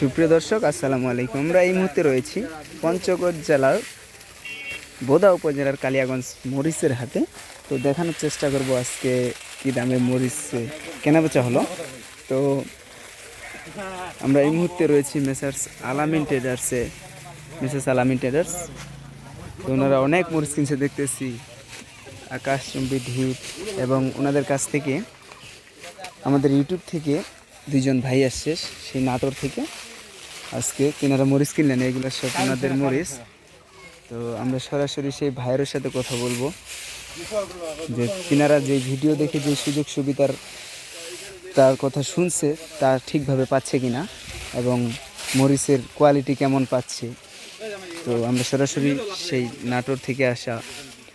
সুপ্রিয় দর্শক, আসসালামু আলাইকুম। আমরা এই মুহূর্তে রয়েছি পঞ্চগড় জেলার বোদা উপজেলার কালিয়াগঞ্জ মরিচের হাতে তো দেখানোর চেষ্টা করব আজকে কী দামে মরিচ কেনাবেচা হলো। তো আমরা এই মুহূর্তে রয়েছি মেসার্স আলামিন ট্রেডার্সে মেসার্স আলামিন ট্রেডার্স, তো ওনারা অনেক মরিচ কিনছে, দেখতেছি। আকাশচুম্বী ঢিপ, এবং ওনাদের কাছ থেকে আমাদের ইউটিউব থেকে দুইজন ভাই আসছে, সেই নাটোর থেকে। আজকে তিনারা মরিচ কিনলেন এগুলো সব ওনাদের মরিচ। তো আমরা সরাসরি সেই ভাইয়ের সাথে কথা বলব। যে তিনারা যে ভিডিও দেখে যে সুযোগ সুবিধার তার কথা শুনছে তা ঠিকভাবে পাচ্ছে কিনা এবং মরিচের কোয়ালিটি কেমন পাচ্ছে। তো আমরা সরাসরি সেই নাটোর থেকে আসা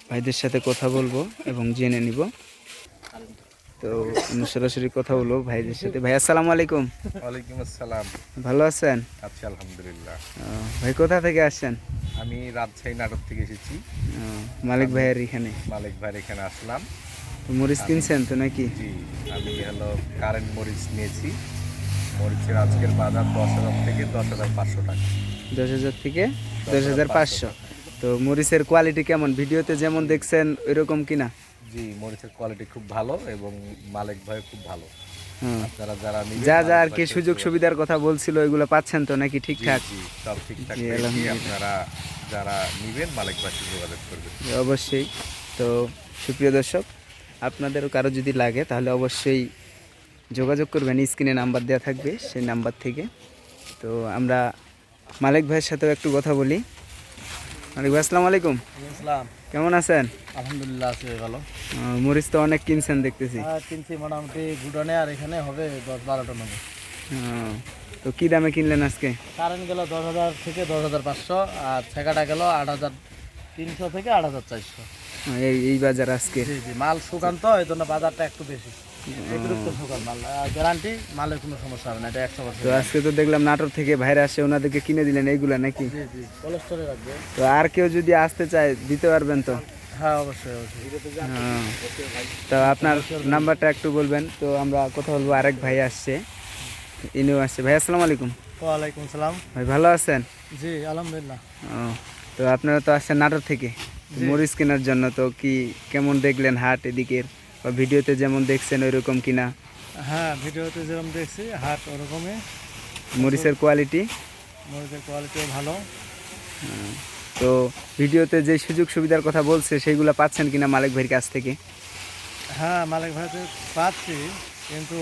ভাইদের সাথে কথা বলব এবং জেনে নিব। তো সরাসরি কথা বলব ভাইদের সাথে। ভাই আসসালামু আলাইকুম। ওয়ালাইকুম আসসালাম। ভালো আছেন? আছি আলহামদুলিল্লাহ। ভাই কোথা থেকে আসছেন? আমি রাজশাহী নাটক থেকে এসেছি। মালিক ভাইয়ের এখানে? মালিক ভাইয়ের এখানে আসলাম। মরিচ কিনছেন তো নাকি? জি আমি হলো কারেন্ট মরিচ নিয়েছি। মরিচের আজকের বাজার দশ হাজার থেকে দশ হাজার পাঁচশো টাকা। দশ হাজার থেকে দশ হাজার পাঁচশো। তো মরিচের কোয়ালিটি কেমন? ভিডিওতে যেমন দেখছেন ওইরকম কিনা? জি মরিচের কোয়ালিটি খুব ভালো এবং মালিক ভাই খুব ভালো। আপনারা যারা যা যা আর কি সুযোগ সুবিধার কথা বলছিল ওইগুলো পাচ্ছেন তো নাকি ঠিকঠাক? সব ঠিকঠাক। আপনারা যারা নিবেন মালিক ভাইকে যোগাযোগ করবেন। অবশ্যই। তো সুপ্রিয় দর্শক আপনাদেরও কারও যদি লাগে তাহলে অবশ্যই যোগাযোগ করবেন। স্ক্রিনে নাম্বার দেওয়া থাকবে সেই নাম্বার থেকে। তো আমরা মালিক ভাইয়ের সাথেও একটু কথা বলি। ভাই আসসালামু। আলাইকুম ইসলাম কেমন আছেন? আলহামদুলিল্লাহ আছে ভালো। মরিচ তো অনেক কিনছেন দেখতেছি। আর কিনছি মোটামুটি গুডনে আর এখানে হবে দশ বারোটা নেব তো কি দামে কিনলেন আজকে? কারেন্ট গেল দশ হাজার থেকে দশ হাজার পাঁচশো আর ঠেকাটা গেল আট হাজার তিনশো থেকে আট হাজার চারশো। এই এই বাজার আজকে। জি জি মাল শুকান তো এই জন্য বাজারটা একটু বেশি। গ্যারান্টি মালের কোনো সমস্যা হবে না এটা একশো তো আজকে তো দেখলাম নাটোর থেকে ভাইরা আসে ওনাদেরকে কিনে দিলেন এইগুলা নাকি? তো আর কেউ যদি আসতে চায় দিতে পারবেন তো? হ্যাঁ অবশ্যই হ্যাঁ। তো আপনার নাম্বারটা একটু বলবেন তো আমরা কথা বলব আরেক ভাই আসছে ইনিও আসছে। ভাই আসসালামু আলাইকুম। ওয়ালাইকুম সালাম। ভাই ভালো আছেন? জি আলহামদুলিল্লাহ। ও তো আপনারা তো আসছেন নাটোর থেকে মরিচ কেনার জন্য তো কি কেমন দেখলেন হাট এদিকের? বা ভিডিওতে যেমন দেখছেন ওই ওইরকম কিনা? হ্যাঁ ভিডিওতে যেরকম দেখছি হাট ওরকমই। মরিচের কোয়ালিটি মরিচের কোয়ালিটিও ভালো। তো ভিডিওতে যে সুযোগ সুবিধার কথা বলছে সেইগুলো পাচ্ছেন কিনা মালিক ভাইয়ের কাছ থেকে? হ্যাঁ মালিক ভাইতে পাচ্ছি কিন্তু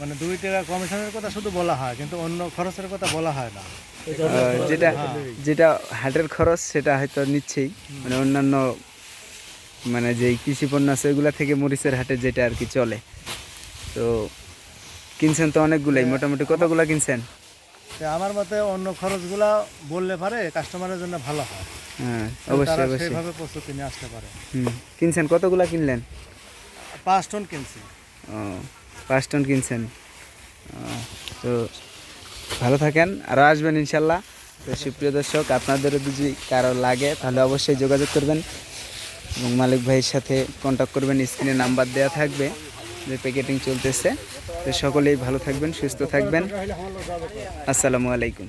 মানে দুই টাকা কমিশনের কথা শুধু বলা হয় কিন্তু অন্য খরচের কথা বলা হয় না। যেটা যেটা হাটের খরচ সেটা হয়তো নিচ্ছেই। মানে অন্যান্য মানে যেই কৃষি পণ্য আছে ওইগুলা থেকে মরিচের হাটে যেটা আর কি চলে। তো কিনছেন তো অনেকগুলাই মোটামুটি কতগুলা কিনছেন? আমার মতে অন্য খরচগুলা বললে পারে কাস্টমারের জন্য ভালো হয়। হ্যাঁ অবশ্যই অবশ্যই। সেইভাবে প্রস্তুতি নিয়ে আসতে পারে। হুম কিনছেন? কতগুলা কিনলেন? পাঁচ টন কিনছি। ও পাঁচ টন কিনছেন। তো ভালো থাকেন আরও আসবেন ইনশাল্লাহ। তো সুপ্রিয় দর্শক আপনাদেরও যদি কারও লাগে তাহলে অবশ্যই যোগাযোগ করবেন। এবং মালিক ভাইয়ের সাথে কন্ট্যাক্ট করবেন স্ক্রিনে নাম্বার দেওয়া থাকবে যে প্যাকেটিং চলতেছে। তো সকলেই ভালো থাকবেন, সুস্থ থাকবেন। আসসালামু আলাইকুম।